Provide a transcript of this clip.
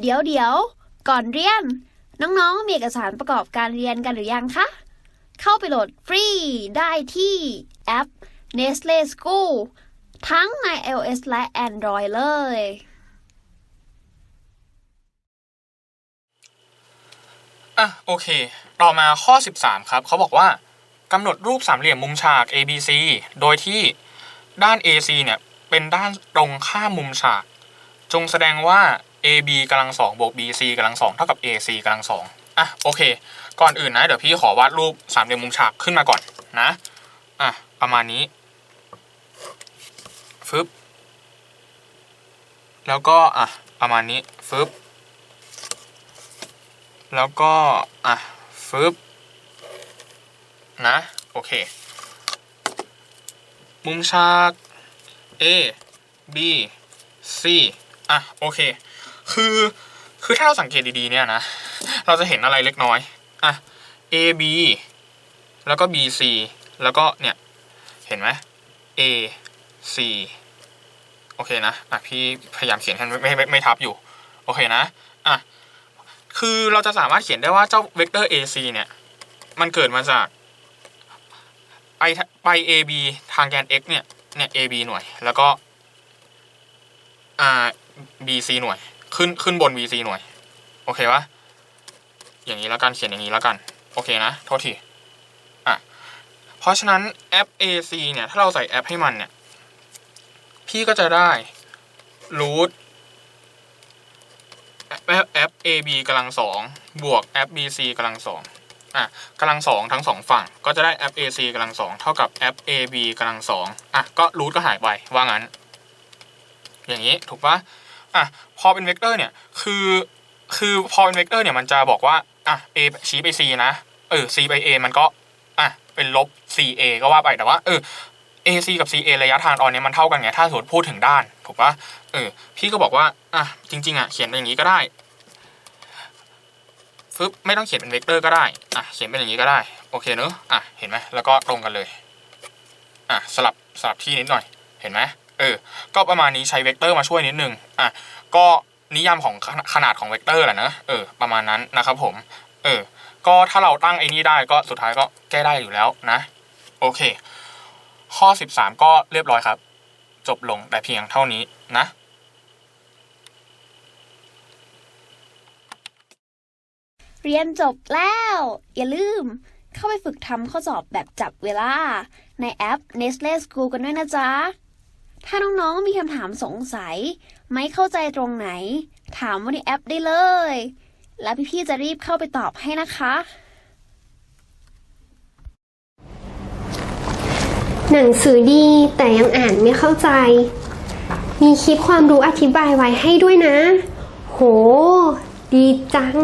เดี๋ยวเดี๋ยว ก่อนเรียน น้องๆ มีเอกสารประกอบการเรียนกันหรือยังคะ เข้าไปโหลดฟรีได้ที่แอป Nestle School ทั้งใน iOS และ Android เลย อะ โอเค ต่อมาข้อ 13 ครับ เขาบอกว่ากำหนดรูปสามเหลี่ยมมุมฉาก ABC โดยที่ด้าน AC เนี่ย เป็นด้านตรงข้ามมุมฉาก จงแสดงว่า AB กำลังสองบวก BC กำลังสองเท่ากับ AC กำลังสองอะโอเค ก่อนอื่นนะ เดี๋ยวพี่ขอวาดรูปสามเหลี่ยมมุมฉากขึ้นมาก่อนนะอะประมาณนี้ฟึบแล้วก็อะประมาณนี้ฟึบแล้วก็อะฟึบนะโอเค มุมฉาก A B C อะโอเค คือคือถ้าเราสังเกตดีๆเนี่ยนะ เราจะเห็นอะไรเล็กน้อย อะ A B แล้วก็ B C แล้วก็เนี่ย เห็นไหม A C โอเคนะ อะ พี่พยายามเขียนให้ไม่ไม่ไม่ไม่ทับอยู่ โอเคนะ อะ คือเราจะสามารถเขียนได้ว่าเจ้าเวกเตอร์ AC เนี่ย มันเกิดมาจาก ไปไป AB ทางแกน x เนี่ย เนี่ย AB หน่วย แล้วก็ อ่า BC หน่วย ขึ้นขึ้นบน BC หน่วย โอเคปะอย่างนี้แล้วกันเขียนอย่างนี้แล้วกัน โอเคนะโทษทีอะเพราะฉะนั้นแอป AC เนี่ย ถ้าเราใส่แอปให้มันเนี่ย พี่ก็จะได้ root แอปแอป AB กำลังสองบวกแอป BC กำลังสองอะกำลังสองทั้งสองฝั่ง ก็จะได้แอป AC กำลังสองเท่ากับแอป AB กำลังสองอะก็รูทก็หายไปว่างั้น อย่างนี้ถูกปะ อะพอเป็นเวกเตอร์เนี่ยคือคือพอเป็นเวกเตอร์เนี่ยมันจะบอกว่าอะ A ชี้ไป C นะเออ C ไป A มันก็อะเป็นลบ CA ก็ว่าไปแต่ว่าเออ AC กับ CA ระยะทางตอนนี้มันเท่ากันไงถ้าสมมติพูดถึงด้านถูกปะเออพี่ก็บอกว่าอะจริง ๆอะเขียนเป็นอย่างนี้ก็ได้ฟึบไม่ต้องเขียนเป็นเวกเตอร์ก็ได้อะเขียนเป็นอย่างนี้ก็ได้โอเคเนอะอะเห็นไหมแล้วก็ตรงกันเลยอะสลับสลับที่นิดหน่อยเห็นไหม เออ ก็ประมาณนี้ใช้เวกเตอร์มาช่วยนิดนึง อะ ก็นิยามของขนาดของเวกเตอร์แหละนะเออ ประมาณนั้นนะครับผม เออ ก็ถ้าเราตั้งไอ้นี่ได้ก็สุดท้ายก็แก้ได้อยู่แล้วนะ โอเค ข้อ 13 ก็เรียบร้อยครับ จบลงแต่เพียงเท่านี้นะเรียนจบแล้ว อย่าลืม เข้าไปฝึกทำข้อสอบแบบจับเวลา ในแอป Nestle School กันด้วยนะจ๊ะ ถ้าน้องๆมีคำถามสงสัย ไม่เข้าใจตรงไหน ถามว่าในแอปได้เลย แล้วพี่ๆจะรีบเข้าไปตอบให้นะคะ หนังสือดีแต่ยังอ่านไม่เข้าใจ มีคลิปความรู้อธิบายไว้ให้ด้วยนะ โห ดีจัง